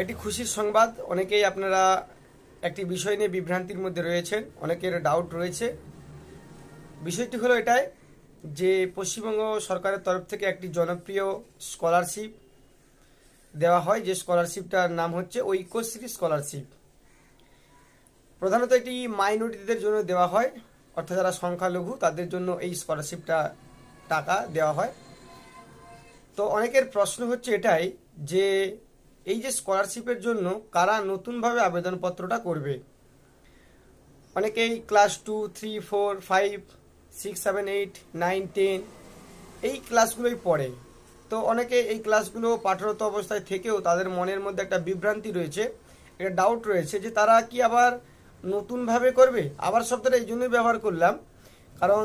একটি খুশির সংবাদ। অনেকেই আপনারা একটি বিষয় নিয়ে বিভ্রান্তির মধ্যে রয়েছেন, অনেকের ডাউট রয়েছে। বিষয়টি হলো এটাই যে পশ্চিমবঙ্গ সরকারের তরফ থেকে একটি জনপ্রিয় স্কলারশিপ দেওয়া হয়, যে স্কলারশিপটার নাম হচ্ছে ঐক্যশ্রী স্কলারশিপ প্রধানত এটি মাইনরিটিদের জন্য দেওয়া হয়, অর্থাৎ যারা সংখ্যালঘু, তাদের জন্য এই স্কলারশিপটা টাকা দেওয়া হয়। তো অনেকের প্রশ্ন হচ্ছে এটাই যে এই যে স্কলারশিপের জন্য কারা নতুনভাবে আবেদনপত্রটা করবে? অনেকেই class two, three, four, five, six, seven, eight, nine, ten এই ক্লাসগুলোই পড়ে। তো অনেকে এই ক্লাসগুলো পাঠরত অবস্থায় থেকেও তাদের মনের মধ্যে একটা বিভ্রান্তি রয়েছে, একটা ডাউট রয়েছে যে তারা কি আবার নতুনভাবে করবে? আবার শব্দটা এই জন্যই ব্যবহার করলাম, কারণ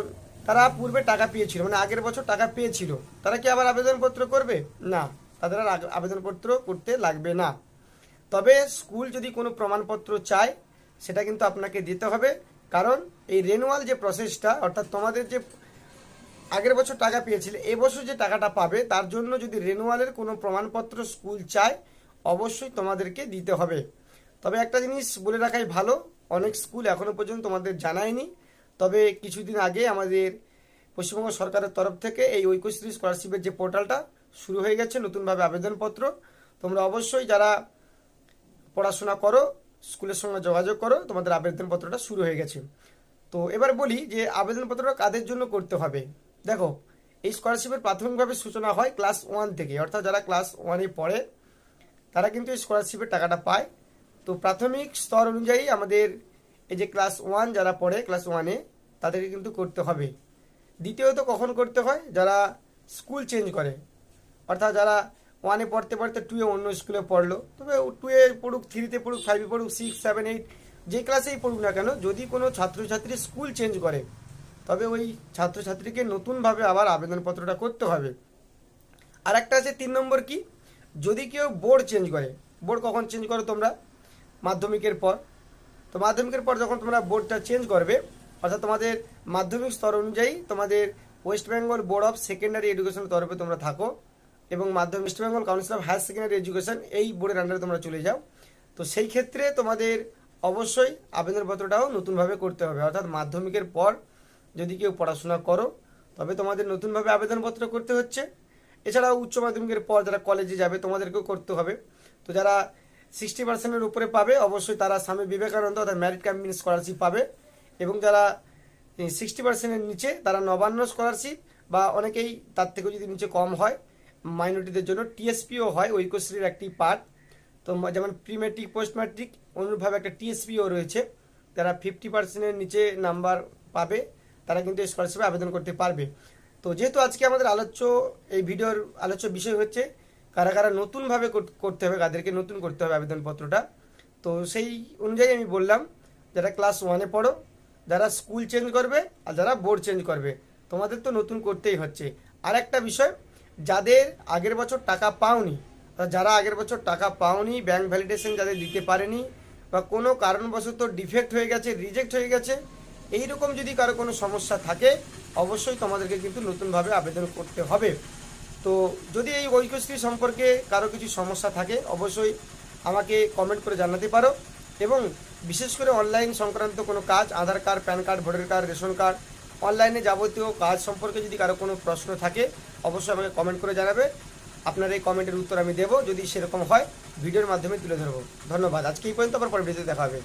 তারা পূর্বে টাকা পেয়েছিল মানে আগের বছর টাকা পেয়েছিল। তারা কি আবার আবেদনপত্র করবে? না। তাদের আর আবেদনপত্র করতে লাগবে না। তবে স্কুল যদি কোনো প্রমাণপত্র চায়, সেটা কিন্তু আপনাকে দিতে হবে। কারণ এই রেনুয়াল যে প্রসেসটা অর্থাৎ তোমাদের যে আগের বছর টাকা পেয়েছিলে এবছর যে টাকাটা পাবে, তার জন্য যদি রেনুয়ালের কোনো প্রমাণপত্র স্কুল চায়, অবশ্যই তোমাদেরকে দিতে হবে। তবে একটা জিনিস বলে রাখাই ভালো, অনেক স্কুল এখনও পর্যন্ত তোমাদের জানায়নি। তবে কিছুদিন আগে আমাদের পশ্চিমবঙ্গ সরকারের তরফ থেকে এই ঐক্যশ্রী স্কলারশিপের যে পোর্টালটা শুরু হয়ে গেছে নতুনভাবে আবেদনপত্র। তোমরা অবশ্যই যারা পড়াশোনা করো, স্কুলের সঙ্গে যোগাযোগ করো, তোমাদের আবেদনপত্রটা শুরু হয়ে গেছে। তো এবার বলি যে আবেদনপত্রটা কাদের জন্য করতে হবে? দেখো, এই স্কলারশিপের প্রাথমিকভাবে সূচনা হয় ক্লাস ওয়ান থেকে। অর্থাৎ যারা ক্লাস ওয়ানে পড়ে, তারা কিন্তু এই স্কলারশিপের টাকাটা পায়। তো প্রাথমিক স্তর অনুযায়ী আমাদের এই যে ক্লাস ওয়ান যারা পড়ে ক্লাস ওয়ানে তাদেরকে কিন্তু করতে হবে। দ্বিতীয়ত কখন করতে হয়? যারা স্কুল চেঞ্জ করে। অর্থাৎ যারা ওয়ানে পড়তে পড়তে টুয়ে অন্য স্কুলে পড়ল, তবে টুয়ে পড়ুক থ্রিতে পড়ুক ফাইভে পড়ুক সিক্স সেভেন এইট যে ক্লাসেই পড়ুক না কেন, যদি কোনো ছাত্রছাত্রী স্কুল চেঞ্জ করে, তবে ওই ছাত্রছাত্রীকে নতুনভাবে আবার আবেদনপত্রটা করতে হবে। আর একটা আছে তিন নম্বর কি? যদি কেউ বোর্ড চেঞ্জ করে বোর্ড কখন চেঞ্জ করো তোমরা? মাধ্যমিকের পর। তো মাধ্যমিকের পর যখন তোমরা বোর্ডটা চেঞ্জ করবে, অর্থাৎ তোমাদের মাধ্যমিক স্তর অনুযায়ী তোমাদের West Bengal board of secondary এডুকেশনের তরফে তোমরা থাকো। এবং মাধ্যমিক West Bengal council of higher secondary education এই বোর্ডের আন্ডারে তোমরা চলে যাও। তো সেই ক্ষেত্রে তোমাদের অবশ্যই আবেদনপত্রটাও নতুনভাবে করতে হবে। অর্থাৎ মাধ্যমিকের পর যদি কেউ পড়াশোনা করো, তবে তোমাদের নতুনভাবে আবেদনপত্র করতে হচ্ছে। এছাড়াও উচ্চ মাধ্যমিকের পর যারা কলেজে যাবে, তোমাদেরকেও করতে হবে। তো যারা সিক্সটি পার্সেন্টের উপরে পাবে, অবশ্যই তারা স্বামী বিবেকানন্দ অর্থাৎ ম্যারিট ক্যাম্পিং স্কলারশিপ পাবে। এবং যারা সিক্সটি পার্সেন্টের নিচে, তারা নবান্ন স্কলারশিপ বা অনেকেই তার থেকেও যদি নিচে কম হয় মাইনরিটিদের জন্য টিএসপিও হয় ঐক্যশ্রীর একটি পার্ট তো যেমন প্রি ম্যাট্রিক পোস্ট ম্যাট্রিক অনুরূপভাবে একটা টিএসপিও রয়েছে। যারা ফিফটি পার্সেন্টের নিচে নাম্বার পাবে, তারা কিন্তু স্কলারশিপে আবেদন করতে পারবে। তো যেহেতু আজকে আমাদের আলোচ্য, এই ভিডিওর আলোচ্য বিষয় হচ্ছে কারা কারা নতুনভাবে করতে হবে, কাদেরকে নতুন করতে হবে আবেদনপত্রটা। তো সেই অনুযায়ী আমি বললাম, যারা ক্লাস ওয়ানে পড়ো, যারা স্কুল চেঞ্জ করবে আর যারা বোর্ড চেঞ্জ করবে, তোমাদের তো নতুন করতেই হচ্ছে। আর একটা বিষয় যাদের আগের বছর টাকা পাওনি যারা আগের বছর টাকা পাওনি ব্যাংক ভ্যালিডেশন যাদের দিতে পারেনি, বা কোনো কারণবশত ডিফেক্ট হয়ে গেছে রিজেক্ট হয়ে গেছে এই রকম যদি কারও কোনো সমস্যা থাকে, অবশ্যই তোমাদেরকে কিন্তু নতুনভাবে আবেদন করতে হবে। তো যদি এই ঐক্যশ্রী সম্পর্কে কারও কিছু সমস্যা থাকে, অবশ্যই আমাকে কমেন্ট করে জানাতে পারো। এবং বিশেষ করে অনলাইন সংক্রান্ত কোনো কাজ, Aadhaar card PAN card voter card ration card অনলাইনে যাবতীয় কাজ সম্পর্কে যদি কারও কোনো প্রশ্ন থাকে, অবশ্যই আমাকে কমেন্ট করে জানাবে। আপনার এই কমেন্টের উত্তর আমি দেবো। যদি সেরকম হয়, ভিডিওর মাধ্যমে তুলে ধরবো। ধন্যবাদ। আজকে এই পর্যন্ত আবার পরে ভিডিওতে দেখা হবে।